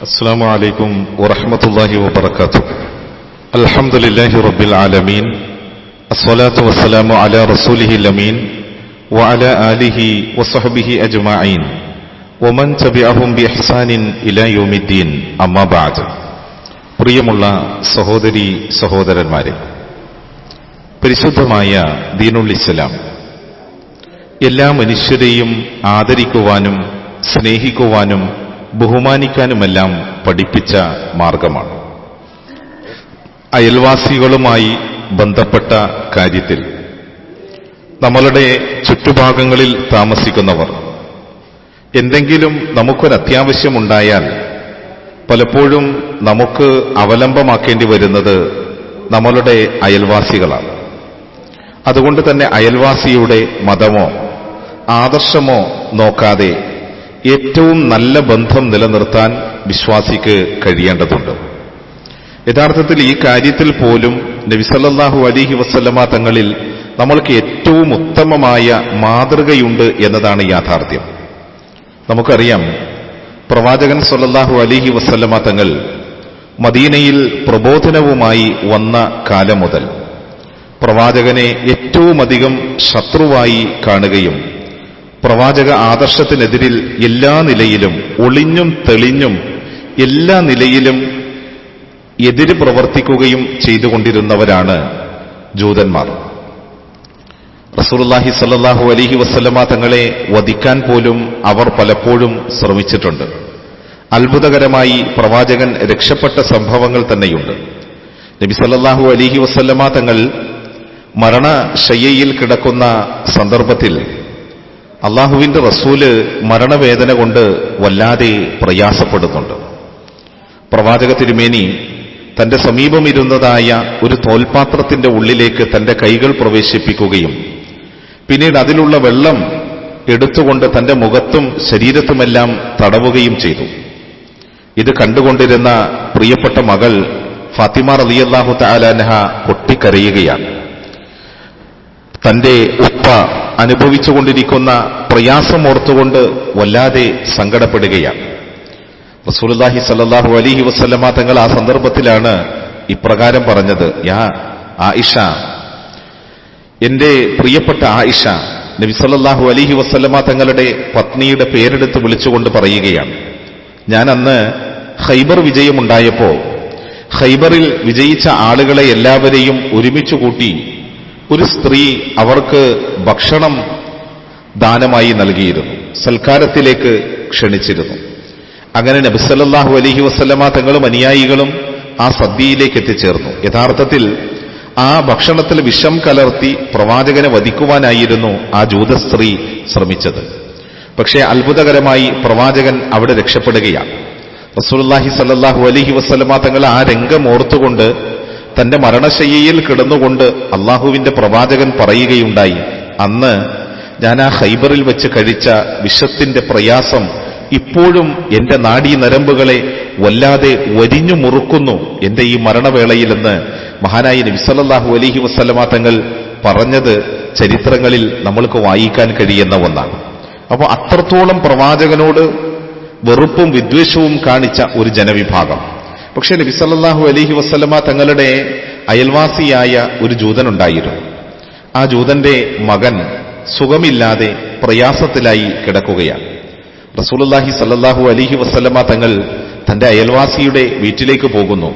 السلام عليكم ورحمة الله وبركاته الحمد لله رب العالمين الصلاة والسلام على رسوله الأمين وعلى آله وصحبه أجمعين ومن تبعهم بإحسان إلى يوم الدين أما بعد പ്രിയമുള്ള സഹോദരി സഹോദരന്മാരെ പരിശുദ്ധമായ ദീനുൽ ഇസ്ലാം എല്ലാ മനുഷ്യരെയും ആദരിക്കുവാനും സ്നേഹിക്കുവാനും ബഹുമാനിക്കാനുമെല്ലാം പഠിപ്പിച്ച മാർഗമാണ്. അയൽവാസികളുമായി ബന്ധപ്പെട്ട കാര്യത്തിൽ നമ്മളുടെ ചുറ്റുഭാഗങ്ങളിൽ താമസിക്കുന്നവർ എന്തെങ്കിലും നമുക്കൊരത്യാവശ്യമുണ്ടായാൽ പലപ്പോഴും നമുക്ക് അവലംബമാക്കേണ്ടി വരുന്നത് നമ്മളുടെ അയൽവാസികളാണ്. അതുകൊണ്ട് തന്നെ അയൽവാസിയുടെ മതമോ ആദർശമോ നോക്കാതെ ഏറ്റവും നല്ല ബന്ധം നിലനിർത്താൻ വിശ്വാസിക്ക് കഴിയേണ്ടതുണ്ട്. യഥാർത്ഥത്തിൽ ഈ കാര്യത്തിൽ പോലും നബിസല്ലാഹു അലിഹി വസ്ലമ തങ്ങളിൽ നമ്മൾക്ക് ഏറ്റവും ഉത്തമമായ മാതൃകയുണ്ട് എന്നതാണ് യാഥാർത്ഥ്യം. നമുക്കറിയാം പ്രവാചകൻ സല്ലല്ലാഹു അലിഹി വസ്ലമ തങ്ങൾ മദീനയിൽ പ്രബോധനവുമായി വന്ന കാലം മുതൽ പ്രവാചകനെ ഏറ്റവുമധികം ശത്രുവായി കാണുകയും പ്രവാചക ആദർശത്തിനെതിരിൽ എല്ലാ നിലയിലും ഒളിഞ്ഞും തെളിഞ്ഞും എല്ലാ നിലയിലും എതിര് പ്രവർത്തിക്കുകയും ചെയ്തുകൊണ്ടിരുന്നവരാണ് ജൂതന്മാർ. റസൂലുള്ളാഹി സല്ലാഹു അലഹി വസല്ലമ തങ്ങളെ വധിക്കാൻ പോലും അവർ പലപ്പോഴും ശ്രമിച്ചിട്ടുണ്ട്. അത്ഭുതകരമായി പ്രവാചകൻ രക്ഷപ്പെട്ട സംഭവങ്ങൾ തന്നെയുണ്ട്. നബി സല്ലാഹു അലഹി വസല്ലമ തങ്ങൾ മരണശയ്യയിൽ കിടക്കുന്ന സന്ദർഭത്തിൽ അള്ളാഹുവിന്റെ റസൂൽ മരണവേദന കൊണ്ട് വല്ലാതെ പ്രയാസപ്പെടുന്നുണ്ട്. പ്രവാചക തിരുമേനി തന്റെ സമീപമിരുന്നതായ ഒരു തോൽപാത്രത്തിന്റെ ഉള്ളിലേക്ക് തന്റെ കൈകൾ പ്രവേശിപ്പിക്കുകയും പിന്നീട് അതിലുള്ള വെള്ളം എടുത്തുകൊണ്ട് തന്റെ മുഖത്തും ശരീരത്തുമെല്ലാം തടവുകയും ചെയ്തു. ഇത് കണ്ടുകൊണ്ടിരുന്ന പ്രിയപ്പെട്ട മകൾ ഫാത്തിമ റലിയല്ലാഹു താലാനഹ പൊട്ടിക്കരയുകയാണ്. തന്റെ ഉപ്പ അനുഭവിച്ചുകൊണ്ടിരിക്കുന്ന പ്രയാസം ഓർത്തുകൊണ്ട് വല്ലാതെ സങ്കടപ്പെടുകയാണ്. റസൂലുല്ലാഹി സല്ലാഹു അലിഹി വസ്ലമ തങ്ങൾ ആ സന്ദർഭത്തിലാണ് ഇപ്രകാരം പറഞ്ഞത്. യാ ആയിഷ എന്റെ പ്രിയപ്പെട്ട ആയിഷ നബി സല്ലാഹു അലിഹി വസ്ലമ തങ്ങളുടെ പത്നിയുടെ പേരെടുത്ത് വിളിച്ചുകൊണ്ട് പറയുകയാണ്. ഞാൻ അന്ന് ഹൈബർ വിജയമുണ്ടായപ്പോൾ ഹൈബറിൽ വിജയിച്ച ആളുകളെ എല്ലാവരെയും ഒരുമിച്ചു കൂട്ടി ഒരു സ്ത്രീ അവർക്ക് ഭക്ഷണം ദാനമായി നൽകിയിരുന്നു സൽക്കാരത്തിലേക്ക് ക്ഷണിച്ചിരുന്നു. അങ്ങനെ നബിസല്ലാഹു അലഹി വസ്ലമ തങ്ങളും അനുയായികളും ആ സദ്യയിലേക്ക് എത്തിച്ചേർന്നു. യഥാർത്ഥത്തിൽ ആ ഭക്ഷണത്തിൽ വിഷം കലർത്തി പ്രവാചകനെ വധിക്കുവാനായിരുന്നു ആ ജൂത സ്ത്രീ ശ്രമിച്ചത്. പക്ഷേ അത്ഭുതകരമായി പ്രവാചകൻ അവിടെ രക്ഷപ്പെടുകയാണ്. റസൂൽഹി സല്ലാഹു അലഹി വസ്ലമ തങ്ങൾ ആ രംഗം ഓർത്തുകൊണ്ട് തന്റെ മരണശയ്യയിൽ കിടന്നുകൊണ്ട് അള്ളാഹുവിന്റെ പ്രവാചകൻ പറയുകയുണ്ടായി അന്ന് ഞാൻ ആ ഹൈബറിൽ വെച്ച് കഴിച്ച വിഷത്തിന്റെ പ്രയാസം ഇപ്പോഴും എന്റെ നാഡീ നരമ്പുകളെ വല്ലാതെ വരിഞ്ഞു മുറുക്കുന്നു. എന്റെ ഈ മരണവേളയിലെന്ന് മഹാനായി നബിസലല്ലാഹു അലഹി വസ്ലമാ തങ്ങൾ പറഞ്ഞത് ചരിത്രങ്ങളിൽ നമ്മൾക്ക് വായിക്കാൻ കഴിയുന്ന ഒന്നാണ്. അപ്പോൾ അത്രത്തോളം പ്രവാചകനോട് വെറുപ്പും വിദ്വേഷവും കാണിച്ച ഒരു ജനവിഭാഗം. പക്ഷേ നബിസല്ലാഹു അലഹി വസ്ലമ തങ്ങളുടെ അയൽവാസിയായ ഒരു ജൂതനുണ്ടായിരുന്നു. ആ ജൂതന്റെ മകൻ സുഖമില്ലാതെ പ്രയാസത്തിലായി കിടക്കുകയാണ്. റസൂലുല്ലാഹി സല്ലാഹു അലഹി വസ്ലമ തങ്ങൾ തന്റെ അയൽവാസിയുടെ വീട്ടിലേക്ക് പോകുന്നു.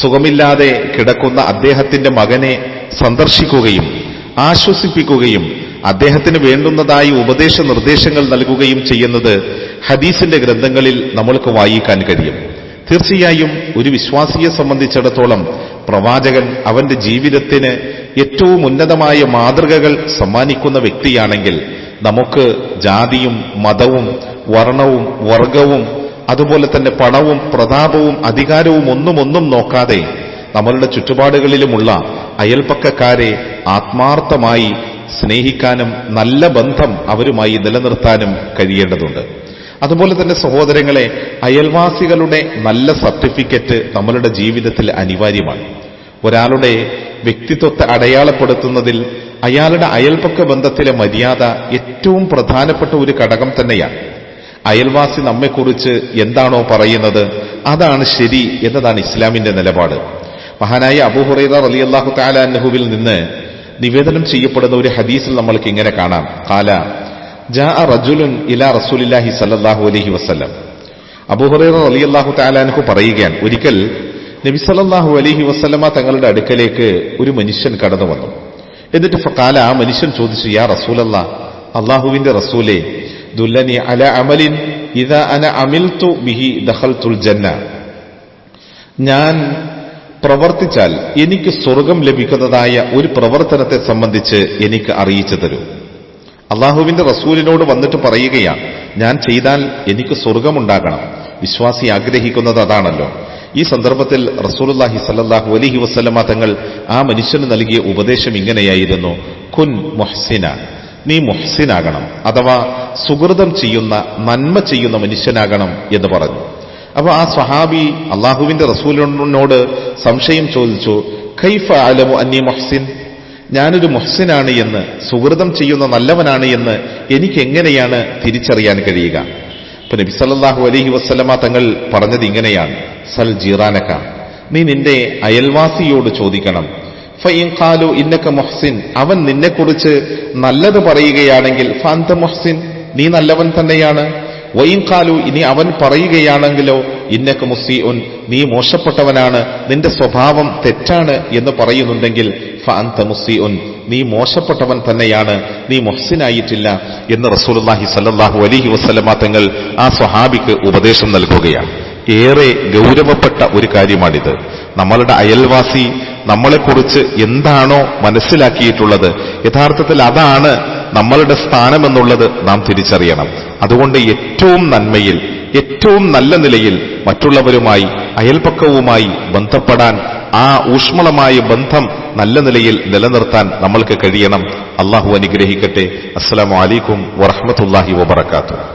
സുഖമില്ലാതെ കിടക്കുന്ന അദ്ദേഹത്തിന്റെ മകനെ സന്ദർശിക്കുകയും ആശ്വസിപ്പിക്കുകയും അദ്ദേഹത്തിന് വേണ്ടുന്നതായി ഉപദേശ നിർദ്ദേശങ്ങൾ നൽകുകയും ചെയ്യുന്നത് ഹദീസിന്റെ ഗ്രന്ഥങ്ങളിൽ നമ്മൾക്ക് വായിക്കാൻ കഴിയും. തീർച്ചയായും ഒരു വിശ്വാസിയെ സംബന്ധിച്ചിടത്തോളം പ്രവാചകൻ അവന്റെ ജീവിതത്തിന് ഏറ്റവും ഉന്നതമായ മാതൃകകൾ സമ്മാനിക്കുന്ന വ്യക്തിയാണെങ്കിൽ നമുക്ക് ജാതിയും മതവും വർണവും വർഗവും അതുപോലെ തന്നെ പണവും പ്രതാപവും അധികാരവും ഒന്നും ഒന്നും നോക്കാതെ നമ്മളുടെ ചുറ്റുപാടുകളിലുമുള്ള അയൽപ്പക്കക്കാരെ ആത്മാർത്ഥമായി സ്നേഹിക്കാനും നല്ല ബന്ധം അവരുമായി നിലനിർത്താനും കഴിയേണ്ടതുണ്ട്. അതുപോലെ തന്നെ സഹോദരങ്ങളെ അയൽവാസികളുടെ നല്ല സർട്ടിഫിക്കറ്റ് നമ്മളുടെ ജീവിതത്തിൽ അനിവാര്യമാണ്. ഒരാളുടെ വ്യക്തിത്വത്തെ അടയാളപ്പെടുത്തുന്നതിൽ അയാളുടെ അയൽപക്ക ബന്ധത്തിലെ മര്യാദ ഏറ്റവും പ്രധാനപ്പെട്ട ഒരു ഘടകം തന്നെയാണ്. അയൽവാസി നമ്മെക്കുറിച്ച് എന്താണോ പറയുന്നത് അതാണ് ശരി എന്നതാണ് ഇസ്ലാമിന്റെ നിലപാട്. മഹാനായ അബൂഹുറൈറ റളിയല്ലാഹു തആല അൻഹുവിൽ നിന്ന് നിവേദനം ചെയ്യപ്പെടുന്ന ഒരു ഹദീസിൽ നമ്മൾക്ക് ഇങ്ങനെ കാണാം. കാല റജുലുൻ ഇലാ റസൂലില്ലാഹി പറയുകയാണ് ഒരിക്കൽ നബി സല്ലല്ലാഹു അലഹി വസ്ലമ തങ്ങളുടെ അടുക്കലേക്ക് ഒരു മനുഷ്യൻ കടന്നു വന്നു. എന്നിട്ട് ഫഖാല ആ മനുഷ്യൻ ചോദിച്ചു യാ റസൂലല്ലാ അള്ളാഹുവിന്റെ റസൂലേ അല അന ബിഹി ജന്ന. ഞാൻ പ്രവർത്തിച്ചാൽ എനിക്ക് സ്വർഗം ലഭിക്കുന്നതായ ഒരു പ്രവർത്തനത്തെ സംബന്ധിച്ച് എനിക്ക് അറിയിച്ചു തരൂ. അള്ളാഹുവിന്റെ റസൂലിനോട് വന്നിട്ട് പറയുകയാണ് ഞാൻ ചെയ്താൽ എനിക്ക് സ്വർഗമുണ്ടാകണം. വിശ്വാസി ആഗ്രഹിക്കുന്നത് അതാണല്ലോ. ഈ സന്ദർഭത്തിൽ റസൂലുല്ലാഹി സല്ലാഹു അലഹി വസല്ലമ തങ്ങൾ ആ മനുഷ്യന് നൽകിയ ഉപദേശം ഇങ്ങനെയായിരുന്നു കുൻ മൊഹ്സിന. നീ മൊഹ്സിനാകണം അഥവാ സുഹൃതം ചെയ്യുന്ന നന്മ ചെയ്യുന്ന മനുഷ്യനാകണം എന്ന് പറഞ്ഞു. അപ്പൊ ആ സ്വഹാബി അള്ളാഹുവിന്റെ റസൂലിനോട് സംശയം ചോദിച്ചു ഖൈഫ അലമു അന്നി മുഹ്സിൻ? ഞാനൊരു മുഹ്സിനാണ് എന്ന് സുഹൃതം ചെയ്യുന്ന നല്ലവനാണ് എന്ന് എനിക്ക് എങ്ങനെയാണ് തിരിച്ചറിയാൻ കഴിയുക? ഇപ്പൊ നബി സല്ലല്ലാഹു അലഹി വസ്ലമ തങ്ങൾ പറഞ്ഞത് ഇങ്ങനെയാണ്. സൽ ജീറാനക്ക നീ നിന്റെ അയൽവാസിയോട് ചോദിക്കണം. ഖാലു ഇന്നക്ക മുഹ്സിൻ. അവൻ നിന്നെക്കുറിച്ച് നല്ലത് പറയുകയാണെങ്കിൽ ഫാന്ത മുഹ്സിൻ നീ നല്ലവൻ തന്നെയാണ്. വൈൻ കാലു ഇനി അവൻ പറയുകയാണെങ്കിലോ ഇന്നക്ക മുസീഉൻ നീ മോശപ്പെട്ടവനാണ് നിന്റെ സ്വഭാവം തെറ്റാണ് എന്ന് പറയുന്നുണ്ടെങ്കിൽ ഫഅന്ത മുസീഉൻ നീ മോശപ്പെട്ടവൻ തന്നെയാണ് നീ മൊഹ്സിനായിട്ടില്ല എന്ന് റസൂലുള്ളാഹി സല്ലാഹു അലഹി വസല്ലമ തങ്ങൾ ആ സ്വഹാബിക്ക് ഉപദേശം നൽകുകയാണ്. ഏറെ ഗൗരവപ്പെട്ട ഒരു കാര്യമാണിത്. നമ്മളുടെ അയൽവാസി നമ്മളെക്കുറിച്ച് എന്താണോ മനസ്സിലാക്കിയിട്ടുള്ളത് യഥാർത്ഥത്തിൽ അതാണ് നമ്മളുടെ സ്ഥാനമെന്നുള്ളത് നാം തിരിച്ചറിയണം. അതുകൊണ്ട് ഏറ്റവും നന്മയിൽ ഏറ്റവും നല്ല നിലയിൽ മറ്റുള്ളവരുമായി അയൽപക്കവുമായി ബന്ധപ്പെടാൻ ആ ഊഷ്മളമായ ബന്ധം നല്ല നിലയിൽ നിലനിർത്താൻ നമ്മൾക്ക് കഴിയണം. അള്ളാഹു അനുഗ്രഹിക്കട്ടെ. അസ്സലാമു അലൈക്കും വറഹ്മത്തുള്ളാഹി വബറകാതുഹു.